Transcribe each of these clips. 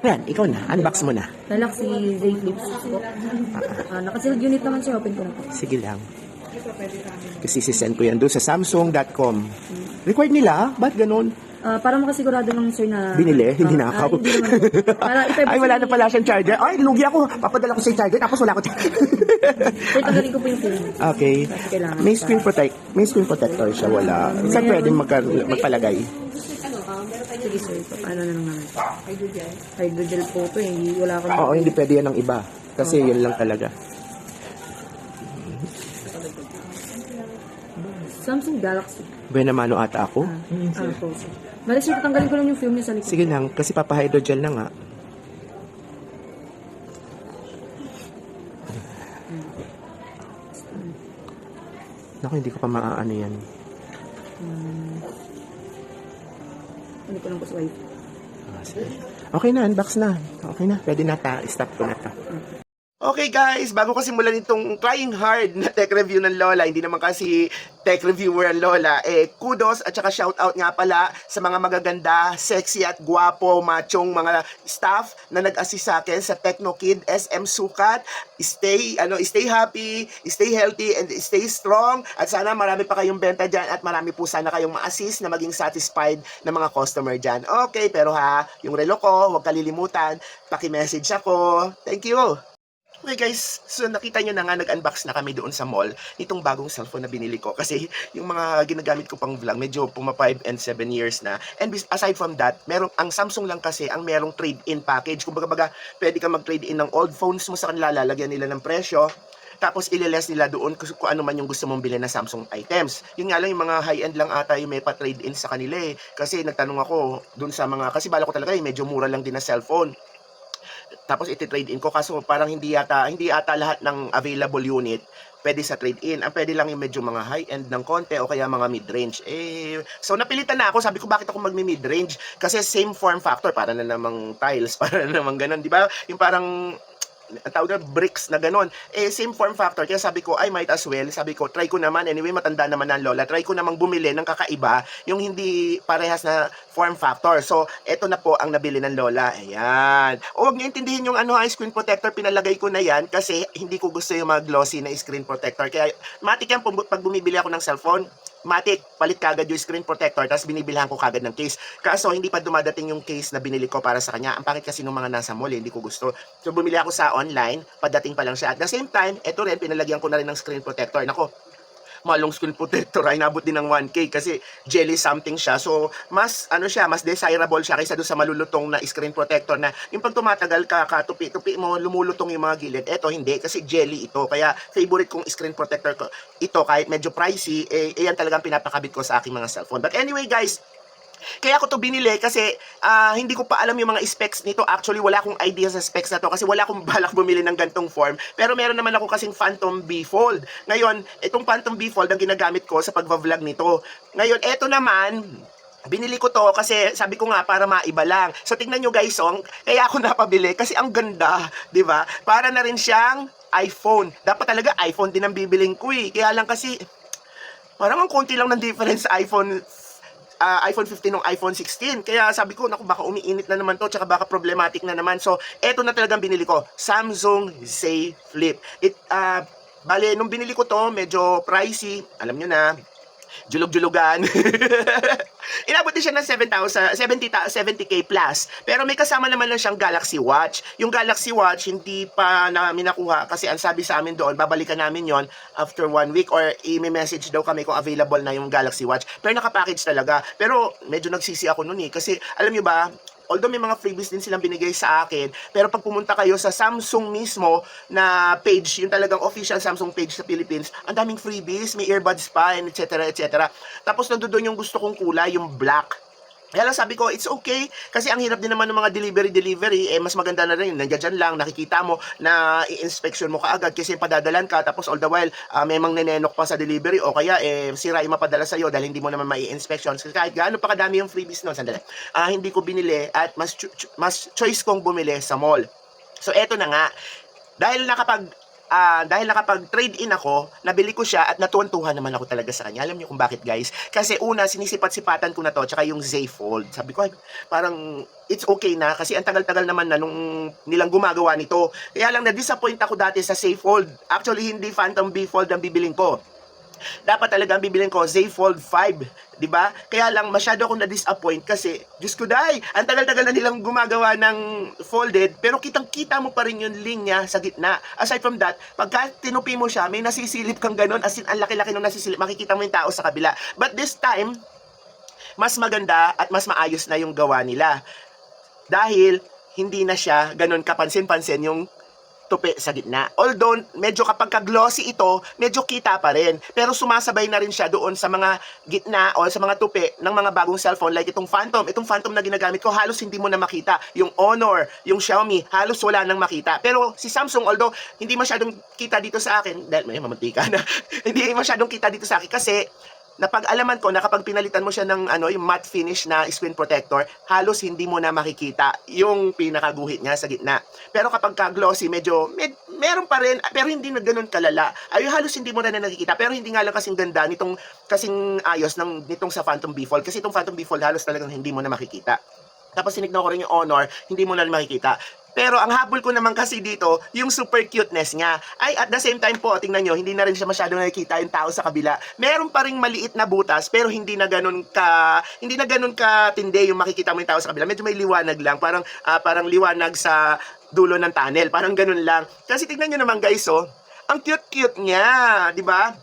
Yan, ikaw na. Unbox mo na. Galaxy Z Flip 6 po. Ah, nakasealed unit naman siya. Open ko na po. Sige lang. Kasi sisend ko yan doon sa samsung.com. Required nila? ah? Ba't ganun? Ah, para makasigurado lang sir na... Binili? Hindi Ah, ah, hindi naman. Para Ay, wala na pala siyang charger. Ay, lugi ako. Papadala ko sa charger. Tapos wala ko. Sir, tanggalin ko po yung film. okay. Kasi kailangan May screen protect. May screen protector siya. Wala. Saan pwedeng magka, magpalagay? Sige sir, ito. ano na lang naman. Hydrogel? Hydrogel po ito eh. Hindi, wala akong... Oo, hindi pwede yan ng iba. Kasi yun lang talaga. Samsung Galaxy. Buena mano ata ako. Ah, ah, po sir. Balik sir, tatanggalin ko lang yung film niya sa likod. Sige lang, kasi papahydrogel na nga. Naku, hindi ko pa maaano yan. Ano ko lang po sa wifi. Ah, sige. Okay na, unbox na. Okay na, pwede na ta. Stop ko na ta. Okay guys, bago ko simulan itong trying hard na tech review ng Lola, hindi naman kasi tech reviewer ang Lola, eh kudos at saka shout out nga pala sa mga magaganda, sexy at guwapo, machong mga staff na nag-assist sa akin sa TechnoKid SM Sukat. Stay, ano, stay happy, stay healthy, and stay strong. At sana marami pa kayong benta dyan at marami po sana kayong ma-assist na maging satisfied na mga customer dyan. Okay, pero ha, yung relo ko, huwag kalilimutan, paki-message ako. Thank you! Okay guys, so nakita nyo na nga nag-unbox na kami doon sa mall nitong bagong cellphone na binili ko. Kasi yung mga ginagamit ko pang vlog medyo puma 5 and 7 years na. And aside from that, merong ang Samsung lang kasi ang merong trade-in package. Kumbaga baga pwede ka mag-trade-in ng old phones mo sa kanila lalagyan nila ng presyo. Tapos ililess nila doon kung, kung ano man yung gusto mong bilhin na Samsung items. Yun nga lang yung mga high-end lang ata yung may pa-trade-in sa kanila eh. Kasi nagtanong ako doon sa mga, kasi bala ko talaga eh, medyo mura lang din na cellphone tapos iti-trade in ko kaso parang hindi yata hindi ata lahat ng available unit pwede sa trade in. Ang pwede lang yung medyo mga high end ng konti o kaya mga mid range. Eh so napilitan na ako, sabi ko bakit ako magmi mid range? Kasi same form factor para na namang tiles, para na namang ganun, di ba? Yung parang ang tawag na bricks na ganun. Eh, same form factor. Kaya sabi ko, ay, might as well. Sabi ko, try ko naman. Anyway, matanda naman ang lola. Try ko namang bumili ng kakaiba, yung hindi parehas na form factor. So, eto na po ang nabili ng lola. Ayan. O, huwag niyo intindihin yung ano, ay screen protector. Pinalagay ko na yan kasi hindi ko gusto yung mga glossy na screen protector. Kaya, matik yan pag bumibili ako ng cellphone, matik, palit kagad yung screen protector, tapos binibilhan ko kagad ng case. Kaso, hindi pa dumadating yung case na binili ko para sa kanya. Ang pangit kasi nung mga nasa mall, eh, hindi ko gusto. So, bumili ako sa online, padating pa lang siya. At the same time, eto rin, pinalagyan ko na rin ng screen protector. Nako, malong screen protector ay nabot din ng 1K kasi jelly something siya. So, mas ano siya, mas desirable siya kaysa doon sa malulutong na screen protector na yung pag tumatagal ka, katupi-tupi mo, lumulutong yung mga gilid. Eto, hindi, kasi jelly ito. Kaya, favorite kong screen protector ko. Ito, kahit medyo pricey, eh, eh yan talagang pinapakabit ko sa aking mga cellphone. But anyway, guys, kaya ako to binili kasi ah, hindi ko pa alam yung mga specs nito. Actually, wala akong idea sa specs na to kasi wala akong balak bumili ng gantong form. Pero meron naman ako kasing Phantom B Fold. Ngayon, itong Phantom B Fold ang ginagamit ko sa pagva-vlog nito. Ngayon, eto naman, Binili ko to kasi sabi ko nga para maiba lang. So tingnan nyo guys, oh, kaya ako napabili kasi ang ganda, 'di ba? Para na rin siyang iPhone. Dapat talaga iPhone din ang bibiling ko eh. Kaya lang kasi parang ang konti lang ng difference sa iPhone ah, iPhone 15 ng iPhone 16. Kaya sabi ko, naku, baka umiinit na naman to, tsaka baka problematic na naman. So, eto na talagang binili ko. Samsung Z Flip. It, ah, bale, nung binili ko to, medyo pricey. Alam nyo na, julog-julugan. Inabot din siya ng 7,000, 70, 70k plus. Pero may kasama naman lang siyang Galaxy Watch. Yung Galaxy Watch, hindi pa namin nakuha kasi ang sabi sa amin doon, babalikan namin yon after one week or i-message daw kami kung available na yung Galaxy Watch. Pero nakapackage talaga. Pero medyo nagsisi ako noon eh. Kasi alam nyo ba, although may mga freebies din silang binigay sa akin, pero pag pumunta kayo sa Samsung mismo na page, yung talagang official Samsung page sa Philippines, ang daming freebies, may earbuds pa, and et cetera, et cetera. Tapos nandoon yung gusto kong kulay, yung black. Kaya sabi ko, it's okay. Kasi ang hirap din naman ng mga delivery-delivery, eh mas maganda na rin. Nandiyan dyan lang, nakikita mo na i-inspection mo kaagad kasi padadalan ka. Tapos all the while, uh, may mang nenenok pa sa delivery o kaya eh, sira yung mapadala sa'yo dahil hindi mo naman mai-inspection. Kasi kahit gaano pa kadami yung freebies nun, sandali. Ah, hindi ko binili at mas, cho- mas choice kong bumili sa mall. So eto na nga, dahil nakapag ah, dahil nakapag-trade in ako, nabili ko siya at natuwan-tuwa naman ako talaga sa kanya. Alam niyo kung bakit guys? Kasi una, sinisipat-sipatan ko na to, tsaka yung Z Fold. Sabi ko, ay, parang it's okay na kasi ang tagal-tagal naman na nung nilang gumagawa nito. Kaya lang na-disappoint ako dati sa Z Fold. Actually, hindi Phantom B Fold ang bibiling ko dapat talaga ang bibilin ko Z Fold 5, 'di ba? Kaya lang masyado ako na-disappoint kasi Diyos ko dai, ang tagal-tagal na nilang gumagawa ng folded pero kitang-kita mo pa rin yung linya sa gitna. Aside from that, pagka tinupi mo siya, may nasisilip kang ganun as in ang laki-laki nung nasisilip, makikita mo yung tao sa kabila. But this time, mas maganda at mas maayos na yung gawa nila. Dahil hindi na siya ganun kapansin-pansin yung tupi sa gitna. Although, medyo kapag ka-glossy ito, medyo kita pa rin. Pero sumasabay na rin siya doon sa mga gitna o sa mga tupi ng mga bagong cellphone like itong Phantom. Itong Phantom na ginagamit ko, halos hindi mo na makita. Yung Honor, yung Xiaomi, halos wala nang makita. Pero si Samsung, although hindi masyadong kita dito sa akin, dahil may mamantika na, hindi masyadong kita dito sa akin kasi napag-alaman ko na kapag pinalitan mo siya ng ano, yung matte finish na screen protector, halos hindi mo na makikita yung pinakaguhit niya sa gitna. Pero kapag ka-glossy, medyo, med, meron pa rin, pero hindi na ganun kalala. Ay, halos hindi mo na, na nakikita. Pero hindi nga lang kasing ganda nitong, kasing ayos ng, nitong sa Phantom B Fold. Kasi itong Phantom B Fold halos talagang hindi mo na makikita. Tapos sinignan ko rin yung Honor, hindi mo na makikita. Pero ang habol ko naman kasi dito, yung super cuteness niya. Ay, at the same time po, tingnan nyo, hindi na rin siya masyadong nakikita yung tao sa kabila. Meron pa rin maliit na butas, pero hindi na ganun ka, hindi na ganun ka tindi yung makikita mo yung tao sa kabila. Medyo may liwanag lang, parang, ah, parang liwanag sa dulo ng tunnel. Parang ganun lang. Kasi tingnan nyo naman guys, oh, ang cute-cute niya, di ba?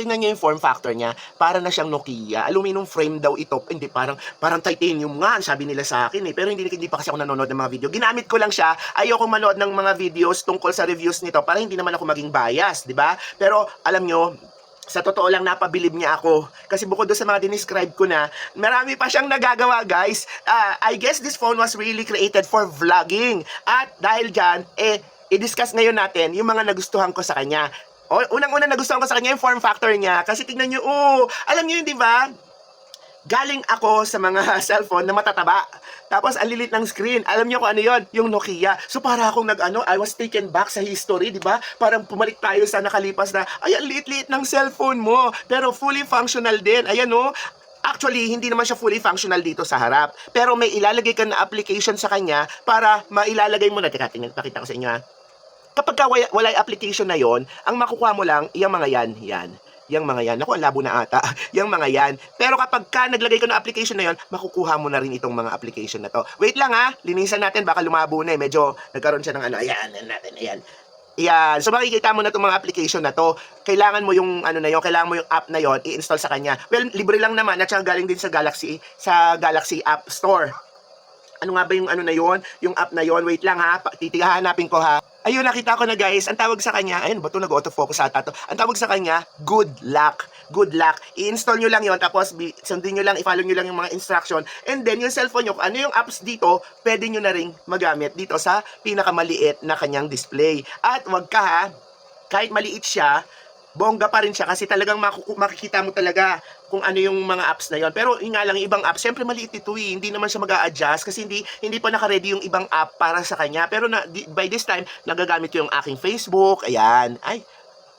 Tingnan niyo yung form factor niya. Para na siyang Nokia. Aluminum frame daw ito. Hindi, parang, parang titanium nga, sabi nila sa akin eh. Pero hindi, hindi pa kasi ako nanonood ng mga video. Ginamit ko lang siya. Ayoko manood ng mga videos tungkol sa reviews nito para hindi naman ako maging bias, di ba? Pero, alam nyo, sa totoo lang napabilib niya ako. Kasi bukod doon sa mga dinescribe ko na, marami pa siyang nagagawa guys. Ah, I guess this phone was really created for vlogging. At dahil dyan, eh, i-discuss ngayon natin yung mga nagustuhan ko sa kanya. Unang-una nagustuhan ko sa kanya yung form factor niya. Kasi tingnan nyo, oh, alam nyo yun, di ba? Galing ako sa mga cellphone na matataba. Tapos, ang lilit ng screen. Alam niyo kung ano yon Yung Nokia. So, para akong nag-ano, I was taken back sa history, di ba? Parang pumalik tayo sa nakalipas na, ay, ang liit-liit ng cellphone mo. Pero fully functional din. Ayan, oh. Actually, hindi naman siya fully functional dito sa harap. Pero may ilalagay ka na application sa kanya para mailalagay mo na. Teka, tingnan, pakita ko sa inyo ha. Kapag ka wala, application na yon, ang makukuha mo lang, yung mga yan, yan. Yang mga yan. Naku, ang labo na ata. Yang mga yan. Pero kapag ka naglagay ka ng application na yon, makukuha mo na rin itong mga application na to. Wait lang ha. Linisan natin. Baka lumabo na eh. Medyo nagkaroon siya ng ano. Ayan, natin. Ayan. Ayan. So makikita mo na itong mga application na to. Kailangan mo yung ano na yon, kailangan mo yung app na yon i-install sa kanya. Well, libre lang naman at saka galing din sa Galaxy sa Galaxy App Store. Ano nga ba yung ano na yon? Yung app na yon? Wait lang ha. Titihanapin ko ha. Ayun, nakita ko na guys. Ang tawag sa kanya, ayun ba ito nag-autofocus ata to. Ang tawag sa kanya, good luck. Good luck. I-install nyo lang yon tapos sundin nyo lang, i-follow nyo lang yung mga instruction. And then, yung cellphone nyo, ano yung apps dito, pwede nyo na ring magamit dito sa pinakamaliit na kanyang display. At wag ka ha, kahit maliit siya, bongga pa rin siya kasi talagang makikita mo talaga kung ano yung mga apps na yon. Pero yun nga lang, ibang apps, syempre maliit ito eh. Hindi naman siya mag adjust kasi hindi, hindi pa naka-ready yung ibang app para sa kanya. Pero na, by this time, nagagamit ko yung aking Facebook. Ayan. Ay,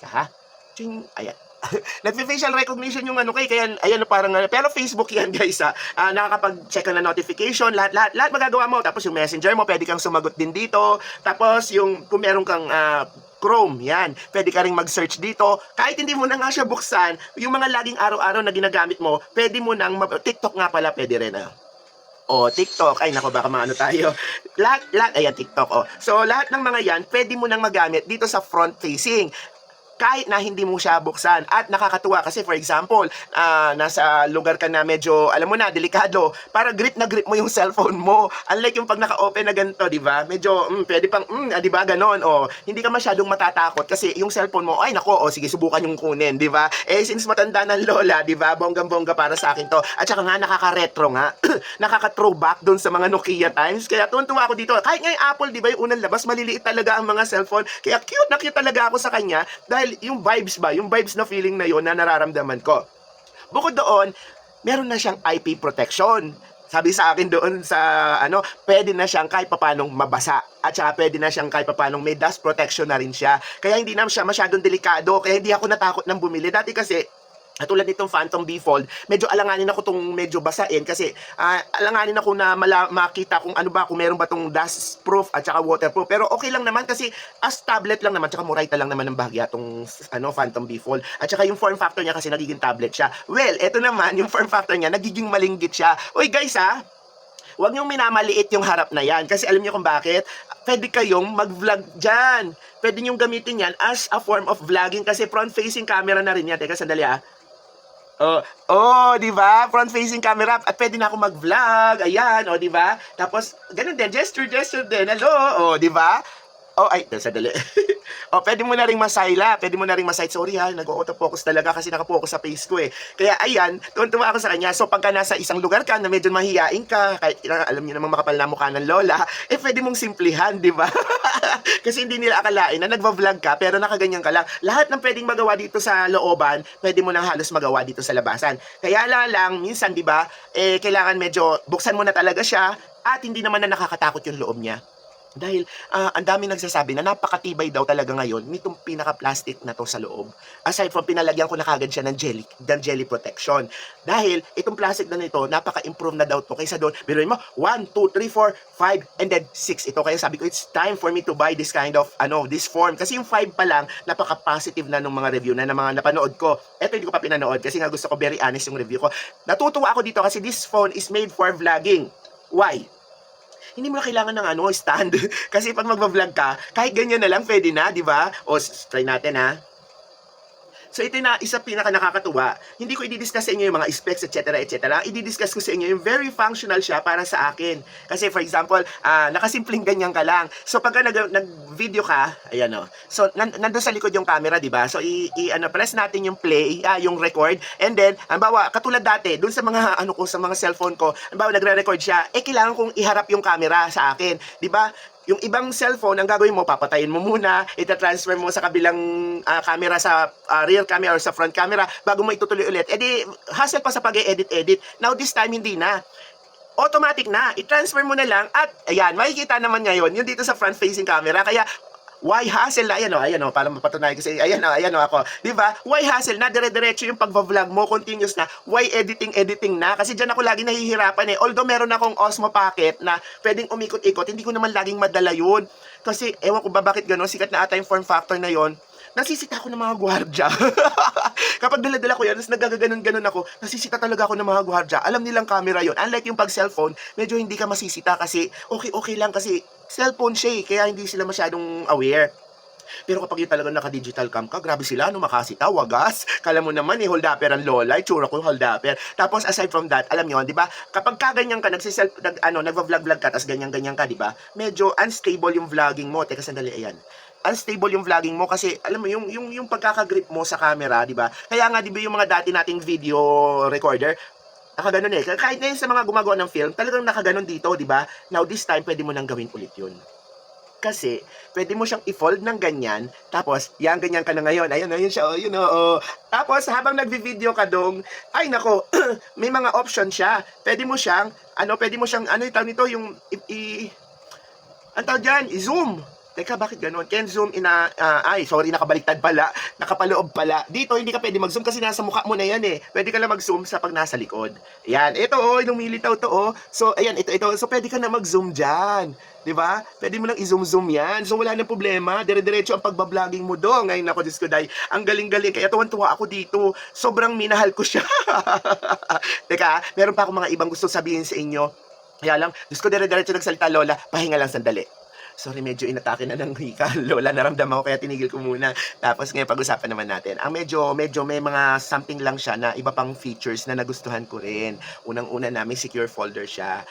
ha? Ching, ayan. Nagpe-facial recognition yung ano kay kaya ayan parang ano, pero Facebook yan guys ha. Ah, nakakapag-check ka na notification, lahat lahat lahat magagawa mo. Tapos yung Messenger mo, pwede kang sumagot din dito. Tapos yung kung meron kang ah, Chrome, yan. Pwede ka ring mag-search dito. Kahit hindi mo na nga siya buksan, yung mga laging araw-araw na ginagamit mo, pwede mo nang, TikTok nga pala, pwede rin ah. O, TikTok. Ay, nako, baka maano tayo. lahat, lahat, ayan, TikTok, o. So, lahat ng mga yan, pwede mo nang magamit dito sa front-facing kahit na hindi mo siya buksan. At nakakatuwa kasi for example, ah, nasa lugar ka na medyo, alam mo na, delikado, para grip na grip mo yung cellphone mo. Unlike yung pag naka-open na ganito, di ba? Medyo, mm, pwede pang, mm, ah, di ba, ganon. O, hindi ka masyadong matatakot kasi yung cellphone mo, ay nako, o sige, subukan yung kunin, di ba? Eh, since matanda ng lola, di ba, bonggang-bongga para sa akin to. At saka nga, nakaka-retro nga. nakaka-throwback doon sa mga Nokia times. Kaya tuwan-tuwa ako dito. Kahit nga yung Apple, di ba, yung unang labas, maliliit talaga ang mga cellphone. Kaya cute na cute talaga ako sa kanya dahil yung vibes ba, yung vibes na feeling na yon na nararamdaman ko. Bukod doon, meron na siyang IP protection. sabi sa akin doon sa ano, pwede na siyang kahit papanong mabasa. At saka pwede na siyang kahit papanong may dust protection na rin siya. Kaya hindi na siya masyadong delikado. Kaya hindi ako natakot ng bumili. Dati kasi, Katulad nitong Phantom B-Fold, medyo alanganin ako tong medyo basain kasi ah, alanganin ako na mala- makita kung ano ba, kung meron ba tong dust proof at saka waterproof. Pero okay lang naman kasi as tablet lang naman, tsaka murayta lang naman ng bahagya tong ano, Phantom B-Fold. At saka yung form factor niya kasi nagiging tablet siya. Well, eto naman, yung form factor niya, nagiging malinggit siya. Uy guys ha, Huwag niyong minamaliit yung harap na yan. Kasi alam niyo kung bakit? Pwede kayong mag-vlog dyan. Pwede niyong gamitin yan as a form of vlogging kasi front-facing camera na rin yan. Teka, sandali ah. Oh, oh, di ba? Front-facing camera at pwede na ako mag-vlog. Ayan, oh, di ba? Tapos ganun din, gesture, gesture din. Hello, oh, di ba? Oh, ay, sandali. oh, pwede mo na ring masayla. Pwede mo na ring masayla. Sorry ha, nag-auto-focus talaga kasi nakapokus sa face ko eh. Kaya ayan, tuwan-tuwa ako sa kanya. So pagka nasa isang lugar ka na medyo mahihain ka, kahit alam niyo namang makapal na mukha ng lola, eh pwede mong simplihan, di ba? kasi hindi nila akalain na nagva-vlog ka pero nakaganyan ka lang. Lahat ng pwedeng magawa dito sa looban, pwede mo nang halos magawa dito sa labasan. Kaya lang lang, minsan, di ba, eh, kailangan medyo buksan mo na talaga siya at hindi naman na nakakatakot yung loob niya. Dahil ah, ang dami nagsasabi na napakatibay daw talaga ngayon nitong pinaka-plastic na to sa loob. Aside from pinalagyan ko na kagad siya ng jelly, ng jelly protection. Dahil itong plastic na nito, napaka-improve na daw to kaysa doon. Biruin mo, 1, 2, 3, 4, 5, and then 6. Ito kaya sabi ko, it's time for me to buy this kind of, ano, this form. Kasi yung 5 pa lang, napaka-positive na ng mga review na ng mga napanood ko. Ito hindi ko pa pinanood kasi nga gusto ko very honest yung review ko. Natutuwa ako dito kasi this phone is made for vlogging. Why? Hindi mo na kailangan ng ano, stand. Kasi pag magva-vlog ka, kahit ganyan na lang, pwede na, di ba? O, try natin, ha? So ito na isa pinaka nakakatuwa. Hindi ko i-discuss sa inyo yung mga specs etc. etc. I-discuss ko sa inyo yung very functional siya para sa akin. Kasi for example, ah, nakasimpleng ganyan ka lang. So pagka nag, nag-video ka, ayan o. So nan nandun sa likod yung camera, di ba? So i, i ano press natin yung play, ah, yung record and then halimbawa katulad dati, dun sa mga ano ko sa mga cellphone ko, halimbawa nagre-record siya, eh kailangan kong iharap yung camera sa akin, di ba? Yung ibang cellphone, ang gagawin mo, papatayin mo muna, ita-transfer mo sa kabilang ah, camera sa ah, rear camera or sa front camera bago mo itutuloy ulit. E di, hassle pa sa pag-edit-edit. Now this time, hindi na. Automatic na. I-transfer mo na lang at ayan, makikita naman ngayon yung dito sa front-facing camera. Kaya, why hassle na? Ayan o, ayan o, para mapatunayan kasi, ayan o, ayan o ako. Di ba? Why hassle na? Dire-diretso yung pagva-vlog mo, continuous na. Why editing, editing na? Kasi dyan ako lagi nahihirapan eh. Although meron akong Osmo Pocket na pwedeng umikot-ikot, hindi ko naman laging madala yun. Kasi, ewan ko ba bakit gano'n, sikat na ata yung form factor na yon nasisita ako ng mga gwardya. Kapag dala-dala ko yan, tapos nagagaganon-ganon ako, nasisita talaga ako ng mga gwardya. Alam nilang camera yon Unlike yung pag cellphone, medyo hindi ka masisita kasi okay-okay lang kasi cellphone siya eh, kaya hindi sila masyadong aware. Pero kapag yung talagang naka-digital cam ka, grabe sila, ano makasita, wagas. Kala mo naman, eh, holdapper ang lola, itsura ko holdapper. Tapos, aside from that, alam niyo, di ba, kapag kaganyan ka, nagsiself, nag, ano, nagva-vlog-vlog ka, tapos ganyan-ganyan ka, di ba, medyo unstable yung vlogging mo. Teka, sandali, ayan unstable yung vlogging mo kasi alam mo yung yung yung pagkakagrip mo sa camera, 'di ba? Kaya nga 'di ba yung mga dati nating video recorder, nakaganon eh. Kahit na yun sa mga gumagawa ng film, talagang nakaganon dito, 'di ba? Now this time pwede mo nang gawin ulit 'yun. Kasi, pwede mo siyang i-fold ng ganyan, tapos, yan, ganyan ka na ngayon. Ayun, ayun siya, oh, yun, oh, oh. Tapos, habang nagvi-video ka dong, ay, nako, may mga option siya. Pwede mo siyang, ano, pwede mo siyang, ano yung nito, yung, i, i- ang tawag dyan, i-zoom. Teka, bakit ganun? Can zoom in a, ah, ay, sorry, nakabaliktad pala. Nakapaloob pala. Dito, hindi ka pwede mag-zoom kasi nasa mukha mo na yan eh. Pwede ka lang mag-zoom sa pag nasa likod. Yan, ito oh, lumilitaw to oh. So, ayan, ito, ito. So, pwede ka na mag-zoom dyan. 'Di ba? Pwede mo lang i-zoom-zoom yan. So, wala nang problema. Dire-diretso ang pagbabloging mo do. Ngayon ako, Diyos ko, day. Ang galing-galing. Kaya tuwan-tuwa ako dito. Sobrang minahal ko siya. Teka, meron pa ako mga ibang gusto sabihin sa inyo. Kaya lang, Diyos ko, dire-diretso nagsalita, Lola. Pahinga lang sandali. Sorry, medyo inatake na ng hika. Lola, naramdaman ko kaya tinigil ko muna. Tapos ngayon pag-usapan naman natin. Ang medyo, medyo may mga something lang siya na iba pang features na nagustuhan ko rin. Unang-una na may secure folder siya.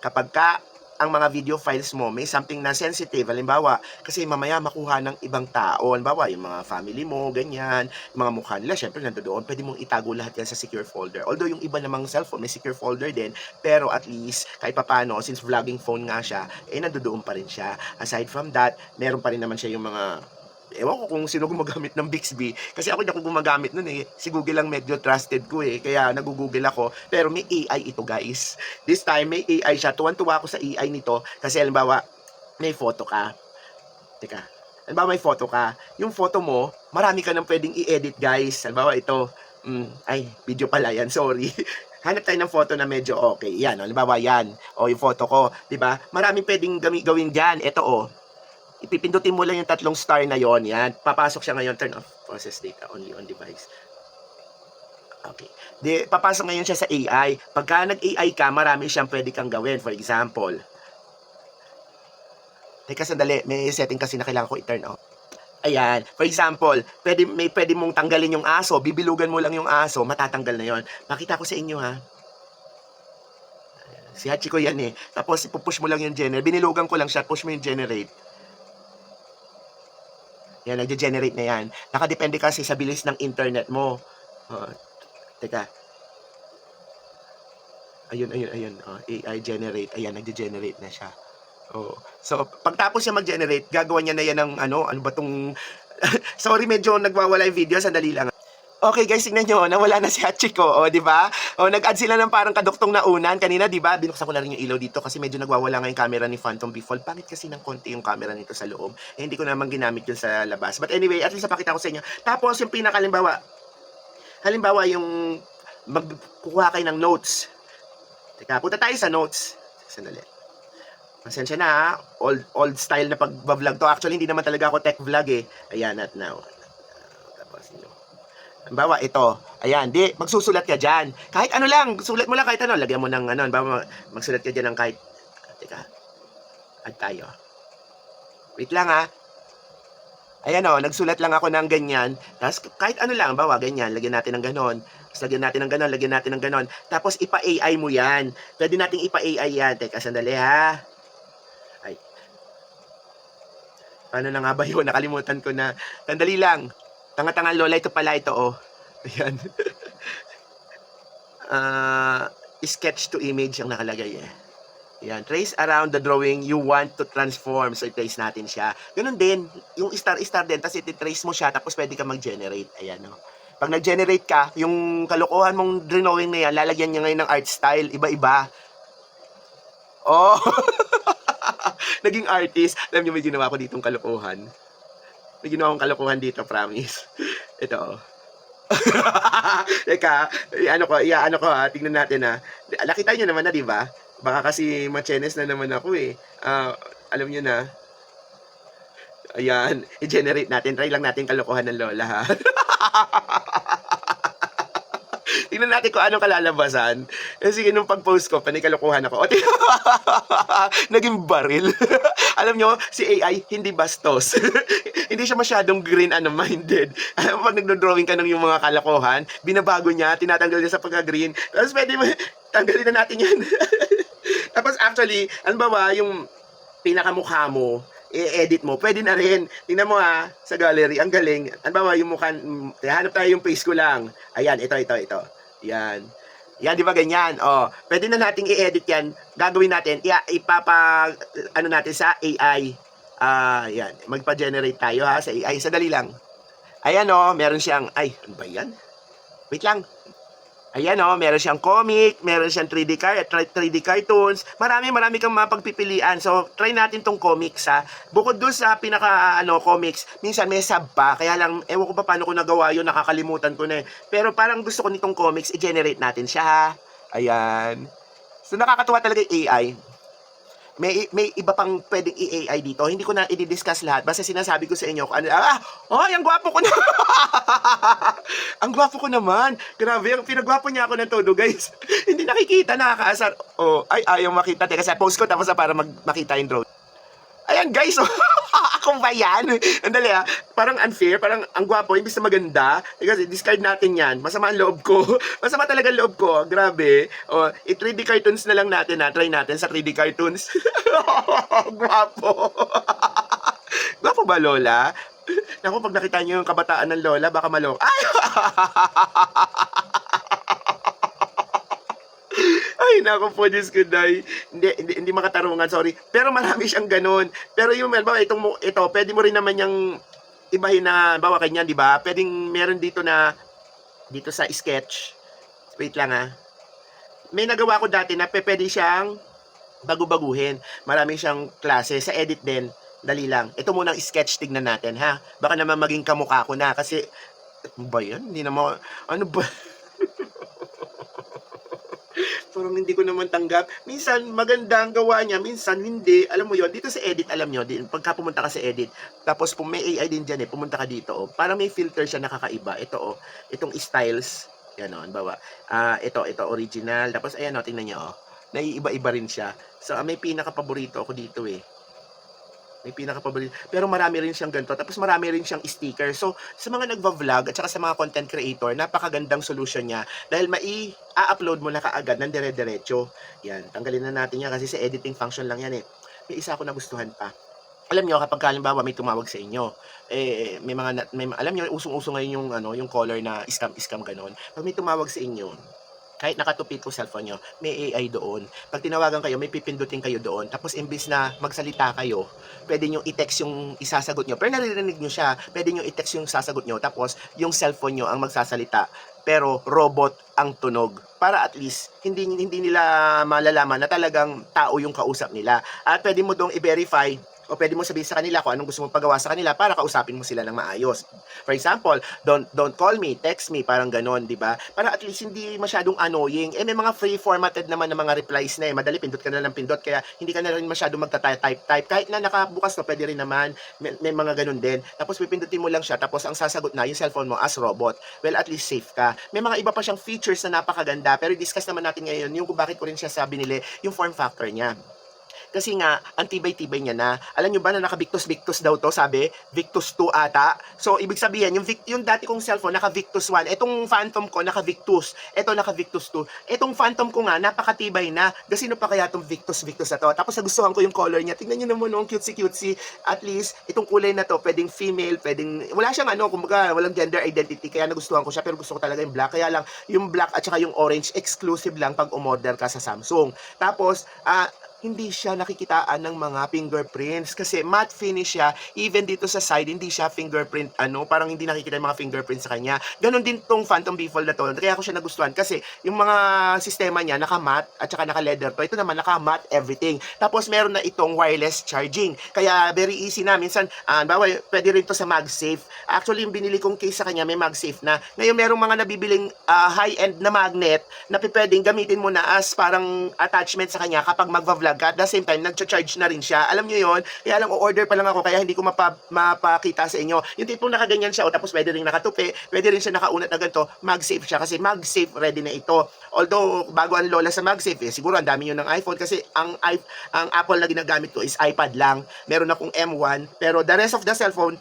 Kapag ka ang mga video files mo may something na sensitive, halimbawa, kasi mamaya makuha ng ibang tao, halimbawa, yung mga family mo, ganyan, yung mga mukha nila, syempre nandoon, pwede mong itago lahat yan sa secure folder. Although yung iba namang cellphone may secure folder din, pero at least, kahit papano, since vlogging phone nga siya, eh nandoon pa rin siya. Aside from that, meron pa rin naman siya yung mga ewan ko kung sino gumagamit ng Bixby. Kasi ako hindi ako gumagamit nun eh. Si Google lang medyo trusted ko eh. Kaya nag-google ako. Pero may AI ito guys. This time may AI siya. Tuwan-tuwa ako sa AI nito. Kasi halimbawa, may photo ka. Teka. Halimbawa may photo ka. Yung photo mo, marami ka nang pwedeng i-edit guys. Halimbawa ito. Mm, ay, video pala yan. Sorry. Hanap tayo ng photo na medyo okay. Yan, halimbawa yan. O, yung photo ko. 'di ba? Maraming pwedeng gawin dyan. Ito, o. Ipipindutin mo lang yung tatlong star na yon Yan. Papasok siya ngayon. Turn off. Process data only on device. Okay. Di, papasok ngayon siya sa AI. Pagka nag-AI ka, marami siyang pwede kang gawin. For example, Teka, sandali. May setting kasi na kailangan ko i-turn off. Ayan. For example, pwede, may pwede mong tanggalin yung aso. Bibilugan mo lang yung aso. Matatanggal na yon. Makita ko sa inyo, ha? Si Hachiko yan eh. Tapos ipupush mo lang yung generate. Binilugan ko lang siya. Push mo yung generate. Yan, nagde-generate na yan. Nakadepende kasi sa bilis ng internet mo. Oh, teka. Ayun, ayun, ayun. Oh, AI generate. Ayan, nagde-generate na siya. Oh. So, pagtapos siya mag-generate, gagawa niya na yan ng ano, ano ba tong... Sorry, medyo nagwawala yung video. Sandali lang. Okay guys, tingnan nyo, nawala na si Hachiko, o, di ba? O, nag-add sila ng parang kaduktong na unan. Kanina, di ba, binuksan ko na rin yung ilaw dito kasi medyo nagwawala nga yung camera ni Phantom Befall. Pangit kasi ng konti yung camera nito sa loob. Eh, hindi ko naman ginamit yun sa labas. But anyway, at least napakita ko sa inyo. Tapos, yung pinakalimbawa, halimbawa yung magkukuha kayo ng notes. Teka, punta tayo sa notes. Sandali. Pasensya na ha. Old, old style na pag-vlog to. Actually, hindi naman talaga ako tech vlog eh. Ayan, at now. Tapos, yun. Halimbawa, ito. Ayan, di, magsusulat ka dyan. Kahit ano lang, sulat mo lang kahit ano. Lagyan mo ng ano, halimbawa, magsulat ka dyan ng kahit, teka, add tayo. Wait lang ha. Ayan o, nagsulat lang ako ng ganyan. Tapos kahit ano lang, bawa ganyan, lagyan natin ng ganon. Tapos lagyan natin ng ganon, lagyan natin ng ganon. Tapos ipa-AI mo yan. Pwede nating ipa-AI yan. Teka, sandali ha. Ay. Paano na nga ba yun? Nakalimutan ko na. Sandali lang. Tanga-tanga lola, ito pala ito oh. Ayan. Ah, sketch to image ang nakalagay eh. Yan, trace around the drawing you want to transform. So, i-trace natin siya. Ganun din, yung star-star din, tapos i-trace mo siya, tapos pwede ka mag-generate. Ayan, no. Pag nag-generate ka, yung kalokohan mong drawing na yan, lalagyan niya ngayon ng art style, iba-iba. Oh! Naging artist. Alam niyo, may ginawa ko ditong kalokohan. May ginawa akong kalokohan dito, promise. Ito, oh. Teka, ano ko, iya, ano ko ha, tingnan natin ha. Nakita niyo naman na, di ba? Baka kasi machenes na naman ako eh. Ah, alam niyo na. Ayan, i-generate natin. Try lang natin kalokohan ng lola ha. Tingnan natin kung anong kalalabasan. Eh, sige, nung pag-post ko, panikalokohan ako. O, Naging baril. Alam nyo, si AI, hindi bastos. hindi siya masyadong green ano minded. Alam mo, pag nagdo-drawing ka ng yung mga kalokohan, binabago niya, tinatanggal niya sa pagka-green. Tapos pwede mo, tanggalin na natin yan. Tapos actually, ano ba ba, yung pinakamukha mo, i-edit mo, pwede na rin. Tingnan mo ha, sa gallery, ang galing. Ano ba ba, yung mukha, mm, hanap tayo yung face ko lang. Ayan, ito, ito, ito. Yan. Yan, di ba ganyan? Oh, pwede na nating i-edit yan. Gagawin natin, ipapa, ano natin sa AI. Ah, yan. Magpa-generate tayo ha, sa AI. Sadali lang. Ayan oh, meron siyang, ay, ano ba yan? Wait lang. Ayan oh, meron siyang comic, meron siyang 3D car, 3D cartoons. Marami, marami kang mapagpipilian. So, try natin tong comics ha. Bukod dun sa pinaka ano comics, minsan may sub pa. Kaya lang ewan ko pa paano ko nagawa 'yun, nakakalimutan ko na eh. Pero parang gusto ko nitong comics i-generate natin siya ha. Ayan. So nakakatuwa talaga yung AI. May may iba pang pwedeng i-AI dito. Hindi ko na i-discuss lahat. Basta sinasabi ko sa inyo ano. Ah! Oh, ang gwapo ko na. ang gwapo ko naman. Grabe, ang pinagwapo niya ako ng todo, guys. Hindi nakikita, nakakaasar. Oh, ay, ayaw makita. Teka, sa post ko tapos para mag makita yung drone. Ayan, guys. Oh. Ako ba yan? Andali ah. Parang unfair. Parang ang gwapo. Imbis na maganda. Kasi discard natin yan. Masama ang loob ko. Masama talaga ang loob ko. Grabe. O, i-3D cartoons na lang natin ha. Try natin sa 3D cartoons. gwapo. gwapo ba, Lola? Naku, pag nakita niyo yung kabataan ng Lola, baka malok. Ay! Ay, naku po, Diyos ko, day. Hindi, hindi, hindi makatarungan, sorry. Pero marami siyang ganun. Pero yung, halimbawa, itong, ito, pwede mo rin naman yung ibahin na bawa kanyan, di ba? Pwedeng meron dito na dito sa sketch. Wait lang ah. May nagawa ko dati na pwede siyang bagu-baguhin. Marami siyang klase. Sa edit din, dali lang. Ito munang sketch, tignan natin ha. Baka naman maging kamukha ko na kasi, ano ba yan? Hindi naman, ano ba? Parang hindi ko naman tanggap. Minsan, maganda ang gawa niya. Minsan, hindi. Alam mo yon dito sa edit, alam nyo, din, pagka pumunta ka sa edit, tapos kung may AI din dyan eh, pumunta ka dito, oh, parang may filter siya nakakaiba. Ito, oh, itong styles, yan, oh, bawa. Ah, ito, ito, original. Tapos, ayan, oh, tingnan niyo, oh. Naiiba-iba rin siya. So, ah, may pinaka-paborito ako dito, eh. May pinaka-paborito. Pero marami rin siyang ganito. Tapos marami rin siyang sticker. So, sa mga nagva-vlog at saka sa mga content creator, napakagandang solution niya. Dahil mai-upload mo na kaagad ng dire-diretso. Yan. Tanggalin na natin yan kasi sa editing function lang yan eh. May isa ako nagustuhan pa. Alam niyo kapag halimbawa may tumawag sa inyo, eh may mga may alam niyo usong-uso ngayon yung ano, yung color na scam scam ganon. Pag may tumawag sa inyo, kahit nakatupi ko cellphone nyo, may AI doon. Pag tinawagan kayo, may pipindutin kayo doon. Tapos imbis na magsalita kayo, pwede nyo i-text yung isasagot nyo. Pero naririnig nyo siya, pwede nyo i-text yung sasagot nyo. Tapos yung cellphone nyo ang magsasalita. Pero robot ang tunog. Para at least, hindi, hindi nila malalaman na talagang tao yung kausap nila. At pwede mo dong i-verify o pwede mo sabihin sa kanila kung anong gusto mong pagawa sa kanila para kausapin mo sila ng maayos. For example, don't don't call me, text me, parang ganon, di ba? Para at least hindi masyadong annoying. Eh, may mga free formatted naman na mga replies na eh. Madali, pindot ka na lang pindot. Kaya hindi ka na rin masyadong magta-type-type. Kahit na nakabukas to, pwede rin naman. May, may mga ganon din. Tapos pipindutin mo lang siya. Tapos ang sasagot na yung cellphone mo as robot. Well, at least safe ka. May mga iba pa siyang features na napakaganda. Pero discuss naman natin ngayon yung kung bakit ko rin siya sabi nila yung form factor niya. Kasi nga, ang tibay-tibay niya na. Alam nyo ba na naka-Victus-Victus daw to, sabi? Victus 2 ata. So, ibig sabihin, yung, Vic- yung dati kong cellphone, naka-Victus 1. Itong Phantom ko, naka-Victus. Ito, naka-Victus 2. Itong Phantom ko nga, napakatibay na. Kasi sino pa kaya itong Victus-Victus na to? Tapos, nagustuhan ko yung color niya. Tingnan nyo naman, oh, ang cutesy-cutesy. At least, itong kulay na to, pwedeng female, pwedeng... Wala siyang ano, kumbaga, walang gender identity. Kaya nagustuhan ko siya, pero gusto ko talaga yung black. Kaya lang, yung black at saka yung orange, exclusive lang pag umorder ka sa Samsung. Tapos, ah, hindi siya nakikitaan ng mga fingerprints. Kasi matte finish siya even dito sa side hindi siya fingerprint ano parang hindi nakikita yung mga fingerprints sa kanya. Ganon din tong Phantom B Fold na to. Kaya ako siya nagustuhan. Kasi yung mga sistema niya naka matte at saka naka leather to. Ito naman naka matte everything. Tapos meron na itong wireless charging. Kaya very easy na. Minsan uh, bawa pwede rin to sa MagSafe. Actually yung binili kong case sa kanya may MagSafe na. Ngayon merong mga nabibiling ah, high-end na magnet na pwedeng gamitin mo na as parang attachment sa kanya kapag magva-vlog ka. At the same time, nagcha-charge na rin siya. Alam nyo yon Kaya lang, o-order pa lang ako kaya hindi ko mapa, mapakita sa inyo. Yung tipong nakaganyan siya o tapos pwede rin nakatupi, pwede rin siya nakaunat na ganito, mag-safe siya kasi mag-safe ready na ito. Although, bago ang lola sa mag-safe, eh, siguro ang dami nyo ng iPhone kasi ang, ang Apple na ginagamit ko is iPad lang. Meron akong M1, pero the rest of the cellphone,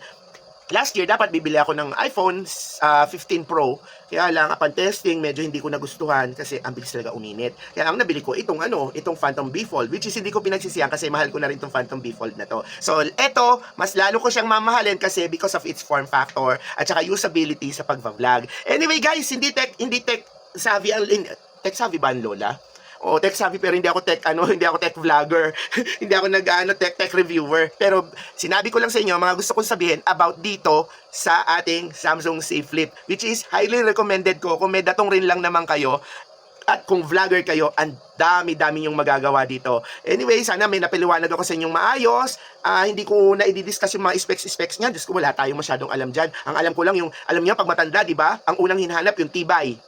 last year dapat bibili ako ng iPhone ah, 15 Pro. Kaya lang upon testing medyo hindi ko nagustuhan kasi ang bilis talaga uminit. Kaya ang nabili ko itong ano, itong Phantom B Fold which is hindi ko pinagsisiyan kasi mahal ko na rin itong Phantom B Fold na to. So eto, mas lalo ko siyang mamahalin kasi because of its form factor at saka usability sa pagva-vlog. Anyway guys, hindi tech hindi tech savvy ang tech savvy ba ang lola? O tech savvy pero hindi ako tech ano, hindi ako tech vlogger. hindi ako nag ano, tech tech reviewer. Pero sinabi ko lang sa inyo mga gusto kong sabihin about dito sa ating Samsung Safe Flip which is highly recommended ko kung may datong rin lang naman kayo at kung vlogger kayo, ang dami-dami yung magagawa dito. Anyway, sana may napiliwanag ako sa inyong maayos. Ah, hindi ko na i-discuss yung mga specs-specs niya. Diyos ko, wala tayong masyadong alam dyan. Ang alam ko lang yung, alam niyo, pag matanda, di ba? Ang unang hinahanap yung tibay.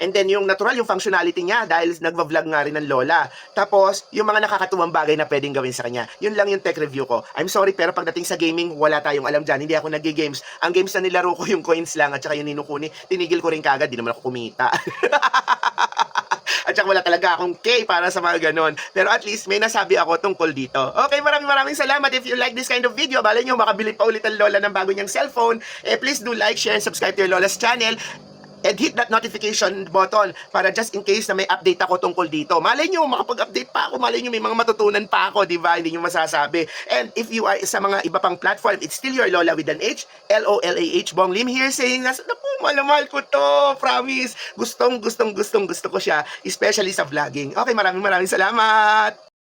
And then yung natural, yung functionality niya dahil nagva-vlog nga rin ng lola. Tapos, yung mga nakakatuwang bagay na pwedeng gawin sa kanya. Yun lang yung tech review ko. I'm sorry, pero pagdating sa gaming, wala tayong alam dyan. Hindi ako nag-games. Ang games na nilaro ko yung coins lang at saka yung ninukuni. Tinigil ko rin kagad, di naman ako kumita. At saka wala talaga akong K para sa mga ganon. Pero at least may nasabi ako tungkol dito. Okay, maraming maraming salamat. If you like this kind of video, bala nyo makabili pa ulit ang Lola ng bago niyang cellphone, eh please do like, share, and subscribe to your Lola's channel. And hit that notification button para just in case na may update ako tungkol dito. Malay nyo, makapag-update pa ako. Malay nyo, may mga matutunan pa ako, di ba? Hindi nyo masasabi. And if you are sa mga iba pang platform, it's still your Lola with an H, L-O-L-A-H, Bong Lim here saying, nas, naku, malamahal ko to, promise. Gustong, gustong, gustong, gusto ko siya, especially sa vlogging. Okay, maraming maraming salamat.